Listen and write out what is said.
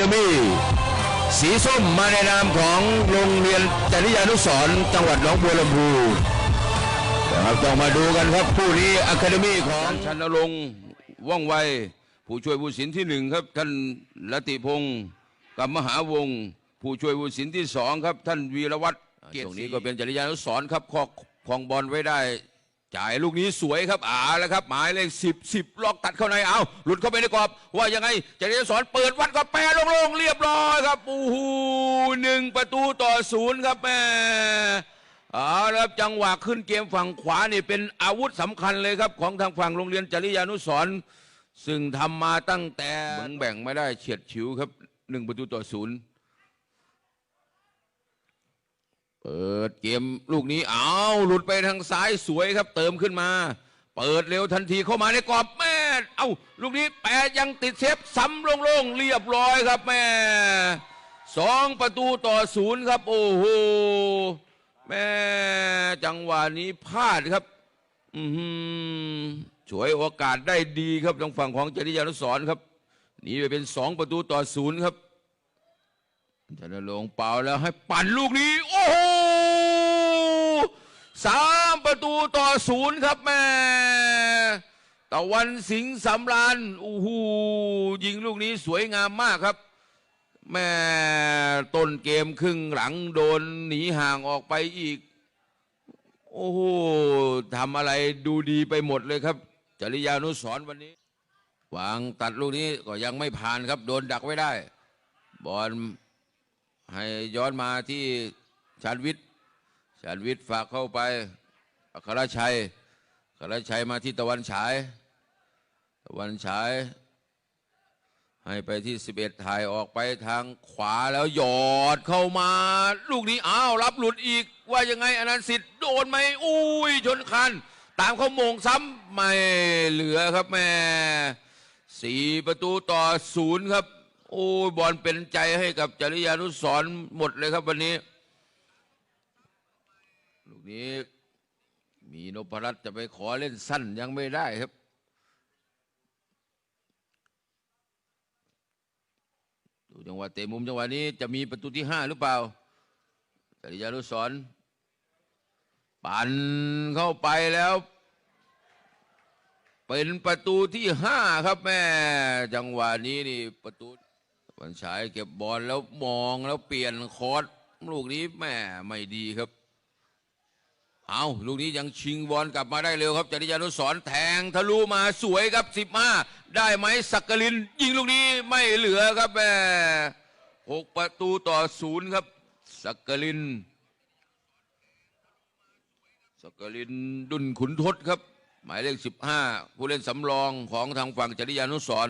จะมีสีส้มมาในนามของโรงเรียนจริยานุสรณ์จังหวัดหนองบัวลำพูนะครับต้องมาดูกันครับผู้นี้อะคาเดมี่ของชันรงค์ว่องไว ผู้ช่วยผู้สินที่หนึ่งครับ ท่านลติพงศ์กับมหาวงศ์ผู้ช่วยผู้สินที่สองครับ ท่านวีรวัตรเกียรติศรีนี้ก็เป็นจริยานุสรณ์ครับครอบครองบอลไว้ได้ จ่ายลูกนี้สวยครับอ่าแล้วครับ หมายเลขสิบสิบล็อกตัดเข้าในเอาหลุดเข้าไปในกรอบ ว่ายังไงจริยสอนเปิดวัดก็แปรลงๆเรียบร้อยครับโอ้โหหนึ่งประตูต่อศูนย์ครับแม่เอาละครับจังหวะขึ้นเกมฝั่งขวานี่เป็นอาวุธสำคัญเลยครับ ของทางฝั่งโรงเรียนจริยานุสร์ซึ่งทำมาตั้งแต่แบ่งแบ่งไม่ได้เฉียดฉิวครับหนึ่งประตูต่อศูนย์ เปิดเกมลูกนี้เอาวหลุดไปทางซ้ายสวยครับ เติมขึ้นมา เปิดเร็วทันทีเข้ามาในกรอบแม่เอาลูกนี้แปรยังติดเซฟซ้ำโล่งๆเรียบร้อยครับแม่สองประตูต่อศูนย์ครับ โอ้โหแม่จังหวะนี้พลาดครับ อือหือฉวยโอกาสได้ดีครับทางฝั่งของจริยานุสรณ์ครับหนีไปเป็นสองประตูต่อศูนย์ครับจะลงเปล่าแล้วให้ปั่นลูกนี้ โอ้โห สามประตูต่อศูนย์ครับแม่ตะวันสิงห์สำรานโอ้โหยิงลูกนี้สวยงามมากครับ แม่ต้นเกมครึ่งหลังโดนหนีห่างออกไปอีก โอ้โหทำอะไรดูดีไปหมดเลยครับ จริยานุสรวันนี้ วางตัดลูกนี้ก็ยังไม่ผ่านครับ โดนดักไว้ได้ บอลให้ย้อนมาที่ชาญวิทย์ ชาญวิทย์ฝากเข้าไป อัครชัย อัครชัยมาที่ตะวันฉาย ตะวันฉาย ให้ไปที่ 11 ถ่ายออกไปทางขวาแล้วหยอดเข้ามา ลูกนี้อ้าว รับหลุดอีก ว่ายังไงอนันต์สิทธิ์โดนไหมอุ้ย ชนคัน ตามเขาโมงซ้ำไม่เหลือครับแม่สี่ประตูต่อศูนย์ครับ โอ้ยบอลเป็นใจให้กับจริยานุสร์หมดเลยครับวันนี้ นี้ มีนพรัตน์จะไปขอเล่นสั้นยังไม่ได้ครับ ดูจังหวะเตะมุมจังหวะนี้จะมีประตูที่ห้าหรือเปล่าจริยานุสรณ์ปั่นเข้าไปแล้ว เป็นประตูที่ห้าครับแม่ จังหวะนี้นี่ประตูวันฉายเก็บบอลแล้วมองแล้วเปลี่ยนคอร์สลูกนี้แม่ไม่ดีครับ เอาลูกนี้ยังชิงบอลกลับมาได้เร็วครับจริยานุสรแทงทะลุมาสวยครับสิบห้าได้ไหมสักกลิน ยิงลูกนี้ไม่เหลือครับแม่หกประตูต่อศูนย์ครับ สักกลิน สักกลินดุนขุนทศครับ หมายเลขสิบห้าผู้เล่นสำรองของทางฝั่งจริยานุสร